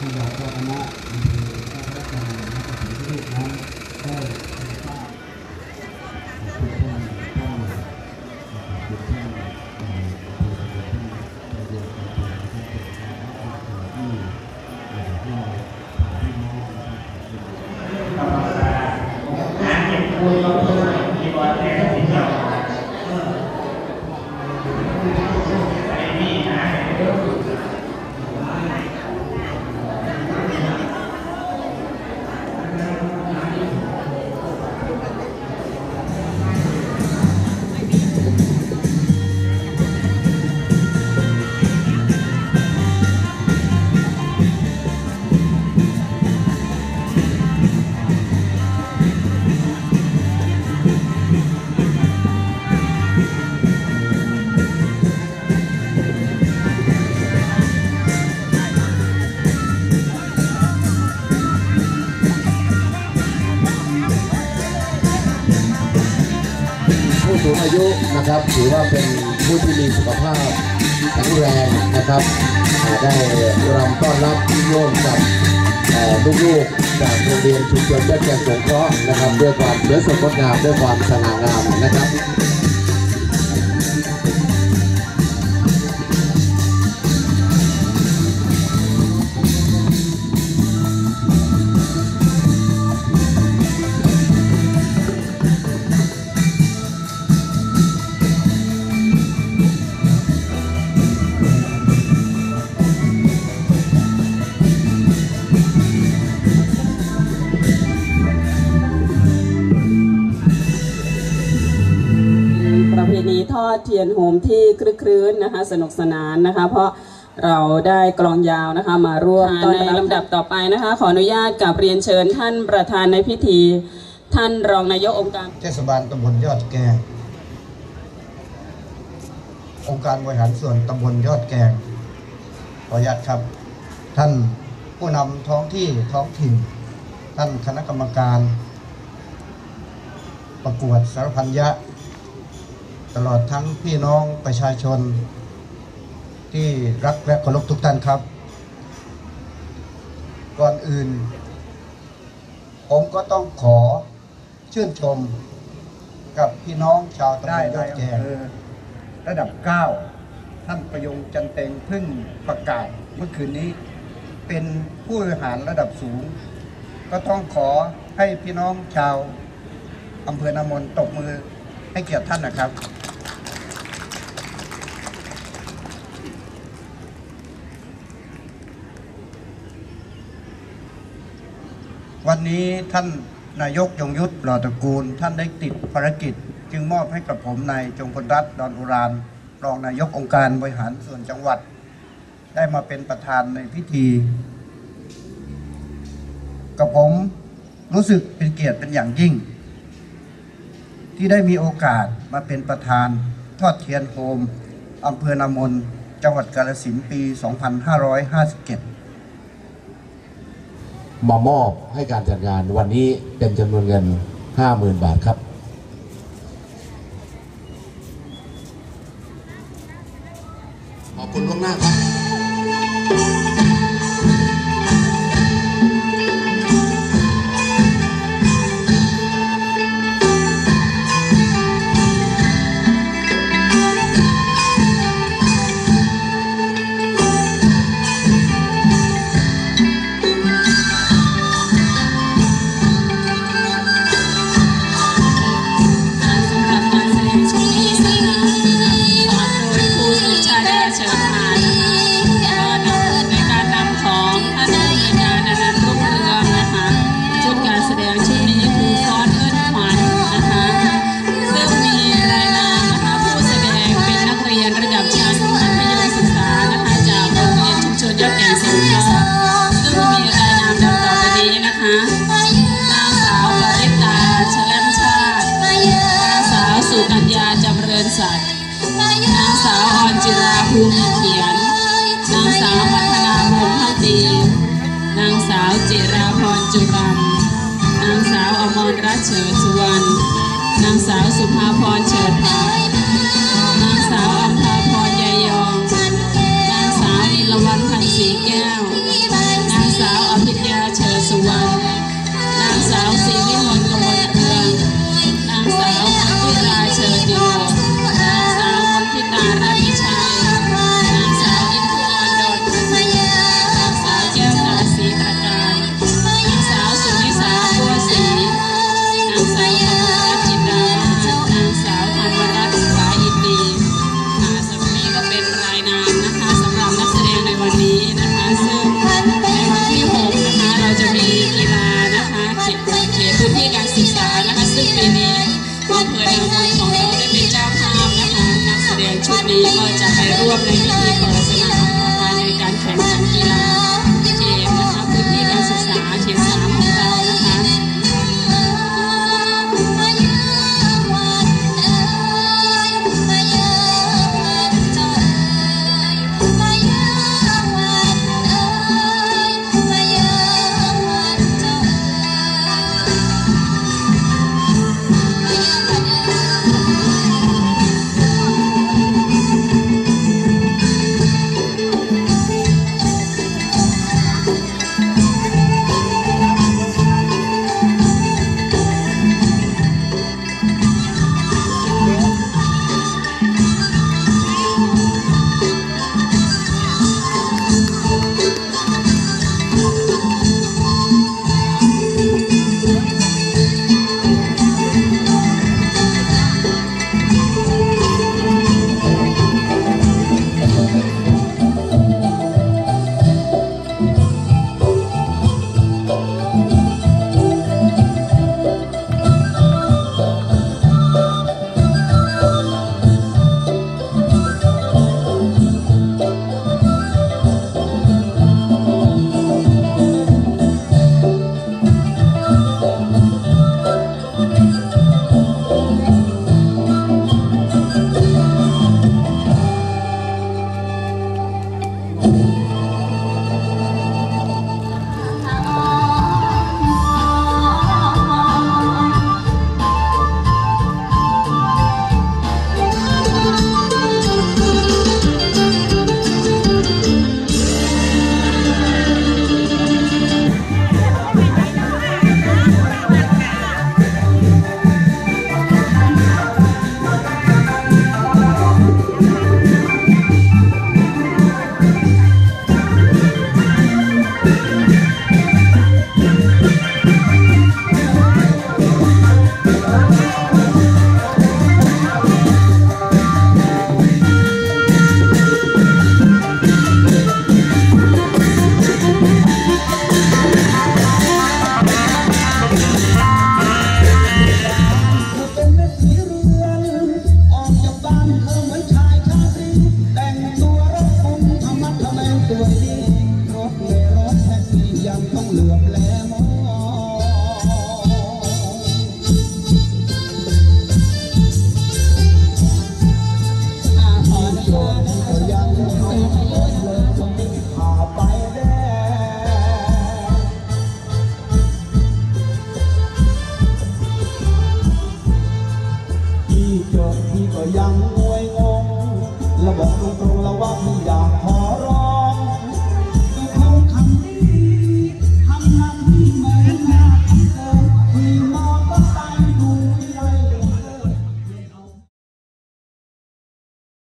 ที่เผู้สูงอายุนะครับถือว่าเป็นผู้ที่มีสุขภาพแข็งแรงนะครับ ได้รำต้อนรับร่วมกับลูกๆจากโรงเรียนชุมชนแยกแกงสงเคราะห์นะครับ ด้วยความสวยสดงดงามด้วยความสง่างามนะครับ อดเทียนโหมที่คลึกครื้นนะคะ สนุกสนานนะคะ เพราะเราได้กลองยาวนะคะมาร่วมในลำดับต่อไปนะคะ ขออนุญาตกับเรียนเชิญท่านประธานในพิธี ท่านรองนายกองค์การเทศบาลตำบลยอดแกงองค์การบริหารส่วนตำบลยอดแกงขออนุญาตครับ ท่านผู้นำท้องที่ท้องถิ่น ท่านคณะกรรมการ ประกวดสารพันยะ ตลอดทั้งพี่น้องประชาชน ที่รักและเคารพทุกท่านครับ ก่อนอื่น ผมก็ต้องขอชื่นชมกับพี่น้องชาวตำบลยอดแกงระดับ 9 ท่านประยงจันเตงเพึ่งประกาศเมื่อคืนนี้เป็นผู้บริหารระดับสูง ก็ต้องขอให้พี่น้องชาวอำเภอนามนตบมือให้เกียรติท่านนะครับ วันนี้ท่านนายกยงยุทธหล่อตระกูล ท่านได้ติดภารกิจ จึงมอบให้กับผมนายจงพลรัตน์ดอนอุรานรองนายกองค์การบริหารส่วนจังหวัด ได้มาเป็นประธานในพิธี กับผมรู้สึกเป็นเกียรติเป็นอย่างยิ่ง ที่ได้มีโอกาสมาเป็นประธานทอดเทียนโฮมอำเภอนามนจังหวัดกาฬสินธุ์ปี 2557 มามอบให้การจัดงานวันนี้เป็นจำนวนเงิน 50,000 บาทครับ ขอบคุณล่วงหน้าครับ เฉิดสุวรรณนางสาวสุภาพรเฉิดพา เพื่อการศึกษานะคะ ซึ่งปีนี้อำเภอนาบุญของเราได้เป็นเจ้าภาพนะคะนักแสดงชุดนี้ก็จะไปร่วมในพิธีเปิด